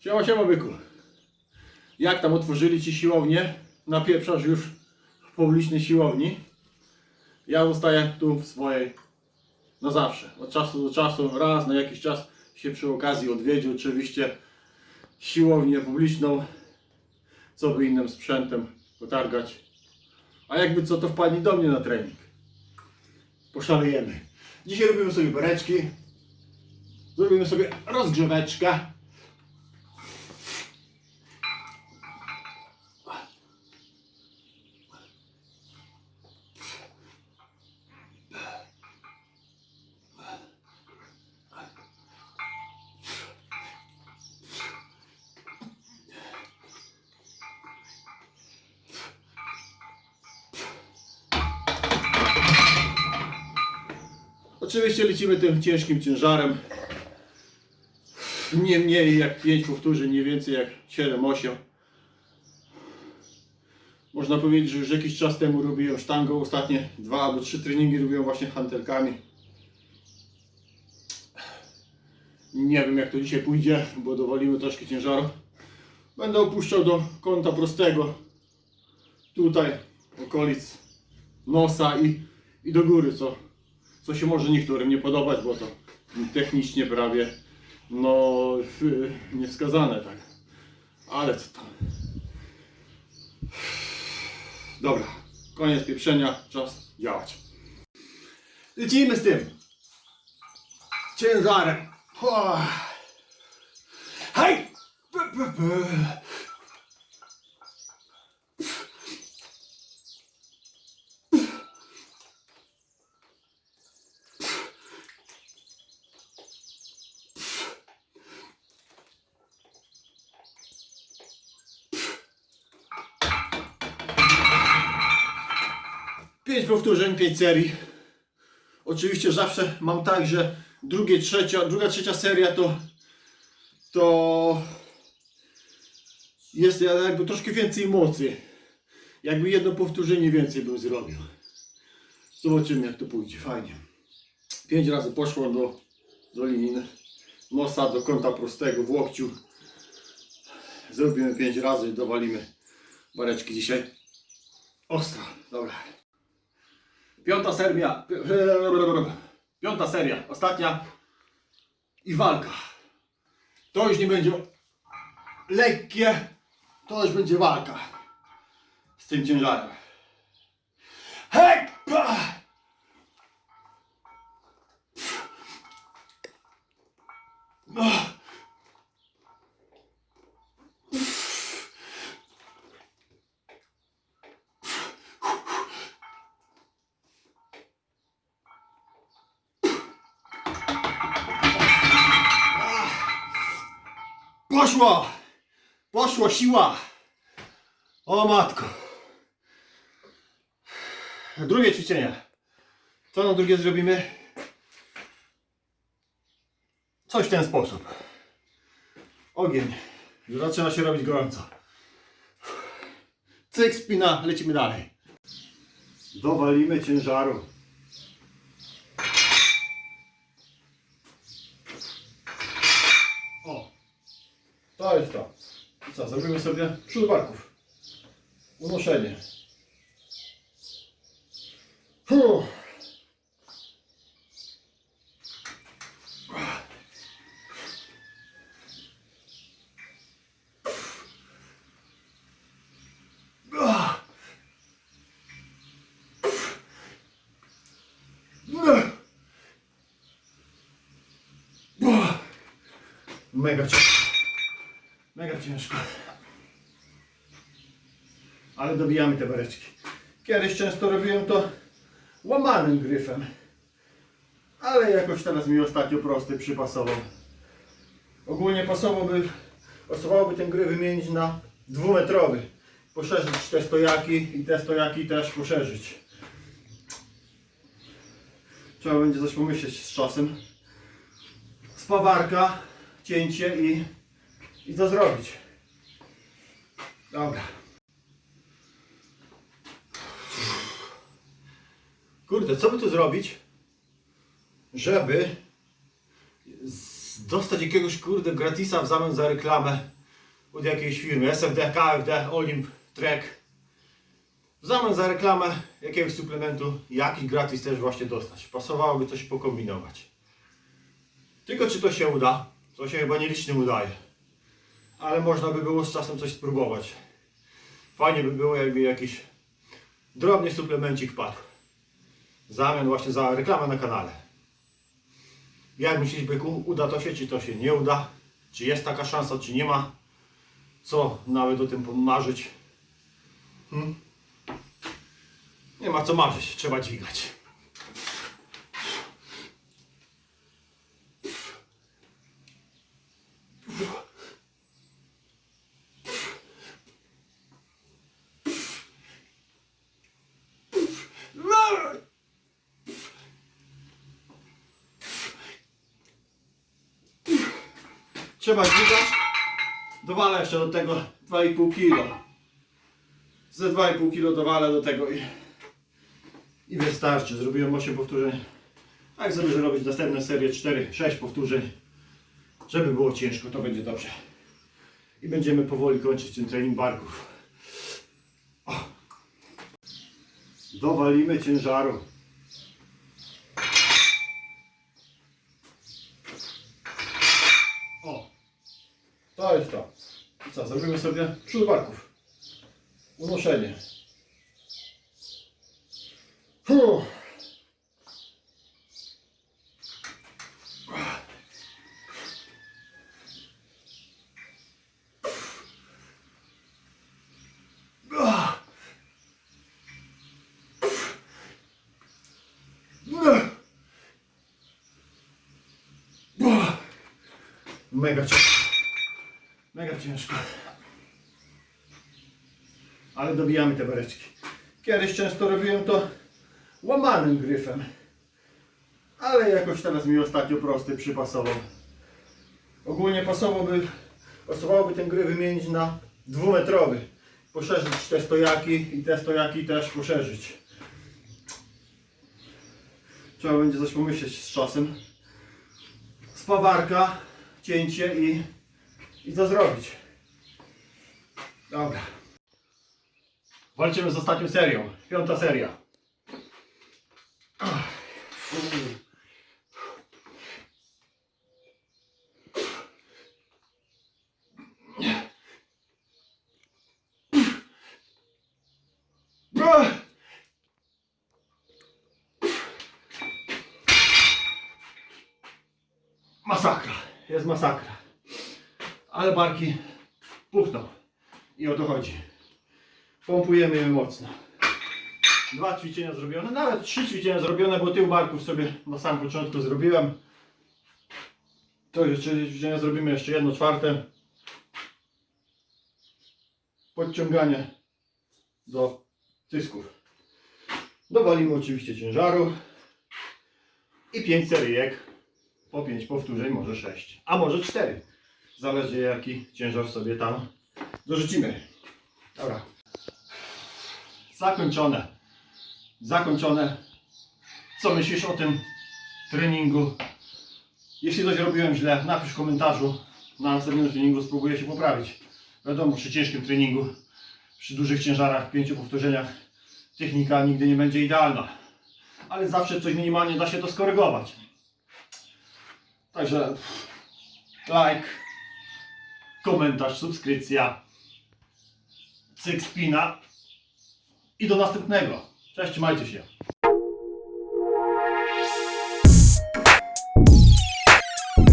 Siema, siema byku. Jak tam otworzyli ci siłownię? Napieprzasz już w publicznej siłowni. Ja zostaję tu w swojej na zawsze. Od czasu do czasu, raz na jakiś czas się przy okazji odwiedzi oczywiście siłownię publiczną. Co by innym sprzętem potargać. A jakby co, to wpadnij do mnie na trening. Poszalejemy. Dzisiaj robimy sobie bereczki. Zrobimy sobie rozgrzeweczkę. Oczywiście lecimy tym ciężkim ciężarem. Nie mniej jak 5 powtórzeń, nie więcej jak 7-8. Można powiedzieć, że już jakiś czas temu robiłem sztangą. Ostatnie dwa albo trzy treningi robiłem właśnie hantelkami. Nie wiem jak to dzisiaj pójdzie, bo dowalimy troszkę ciężaru. Będę opuszczał do kąta prostego. Tutaj, okolic nosa i, i do góry, co co się może niektórym nie podobać, bo to technicznie prawie no niewskazane tak. Ale co tam. Dobra, koniec pieprzenia, czas działać. Lecimy z tym. Ciężarem. Hej! P, p, p. Pięć powtórzeń, pięć serii. Oczywiście zawsze mam tak, że drugie, trzecia, druga, trzecia seria to to jest jakby troszkę więcej mocy. Jakby jedno powtórzenie więcej bym zrobił. Zobaczymy jak to pójdzie. Fajnie. Pięć razy poszło do, do linii nosa, do kąta prostego w łokciu. Zrobimy pięć razy i dowalimy bareczki dzisiaj. Ostro. Dobra. Piąta seria. Piąta seria. Ostatnia. I walka. To już nie będzie lekkie. To już będzie walka. Z tym ciężarem. Hej! Poszło! Poszło siła! O matko! Drugie ćwiczenie. Co na drugie zrobimy? Coś w ten sposób. Ogień. Zaczyna się robić gorąco. Cyk, spina, lecimy dalej. Dowalimy ciężaru. To jest to. I co, zrobimy sobie przód. Unoszenie. Mega ciężko. Mega ciężko. Ale dobijamy te bareczki. Kiedyś często robiłem to łamanym gryfem. Ale jakoś teraz mi ostatnio prosty przypasował. Ogólnie pasowałby, pasowałoby ten gry wymienić na dwumetrowy. Poszerzyć te stojaki i te stojaki też poszerzyć. Trzeba będzie coś pomyśleć z czasem. Spawarka, cięcie i, i to zrobić. Dobra. Kurde, co by tu zrobić, żeby dostać jakiegoś kurde gratisa w zamian za reklamę od jakiejś firmy, SFD, KFD, Olimp, Trek. W zamian za reklamę jakiegoś suplementu, jakiś gratis też właśnie dostać. Pasowałoby coś pokombinować. Tylko czy to się uda? To się chyba nielicznie udaje. Ale można by było z czasem coś spróbować. Fajnie by było, jakby jakiś drobny suplemencik wpadł. Zamian właśnie za reklamę na kanale. Jak myślisz, byku, uda to się, czy to się nie uda? Czy jest taka szansa, czy nie ma? Co nawet o tym pomarzyć? Hmm? Nie ma co marzyć, trzeba dźwigać. Trzeba dźwigać. Dowalę jeszcze do tego 2,5 kg. Ze 2,5 kg dowalę do tego i, i wystarczy. Zrobiłem 8 powtórzeń. A jak sobie zrobić następne serię 4-6 powtórzeń, żeby było ciężko, to będzie dobrze. I będziemy powoli kończyć ten trening barków. O. Dowalimy ciężaru. O, to jest to. Co, zrobimy sobie przód barków. Unoszenie. Fuh. Mega ciężko. Mega ciężko. Ale dobijamy te bereczki. Kiedyś często robiłem to łamanym gryfem. Ale jakoś teraz mi ostatnio prosty przypasował. Ogólnie pasowałby, pasowałoby ten gry wymienić na dwumetrowy. Poszerzyć te stojaki i te stojaki też poszerzyć. Trzeba będzie coś pomyśleć z czasem. Spawarka, cięcie i, i co zrobić. Dobra. Walczymy z ostatnią serią. Piąta seria. Masakra. Jest masakra. Ale barki puchną. I o to chodzi. Pompujemy je mocno. Dwa ćwiczenia zrobione, nawet trzy ćwiczenia zrobione, bo tył barków sobie na samym początku zrobiłem. To jeszcze ćwiczenia zrobimy jeszcze jedno czwarte. Podciąganie do cysków. Dowalimy oczywiście ciężaru. I 5 seryjek. Po 5 powtórzeń, może 6, a może 4. Zależy jaki ciężar sobie tam dorzucimy. Dobra. Zakończone. Zakończone. Co myślisz o tym treningu? Jeśli coś robiłem źle, napisz w komentarzu. Na następnym treningu spróbuję się poprawić. Wiadomo, przy ciężkim treningu, przy dużych ciężarach, pięciu powtórzeniach, technika nigdy nie będzie idealna. Ale zawsze coś minimalnie da się to skorygować. Także like, komentarz, subskrypcja, cyk spina i do następnego. Cześć, trzymajcie się.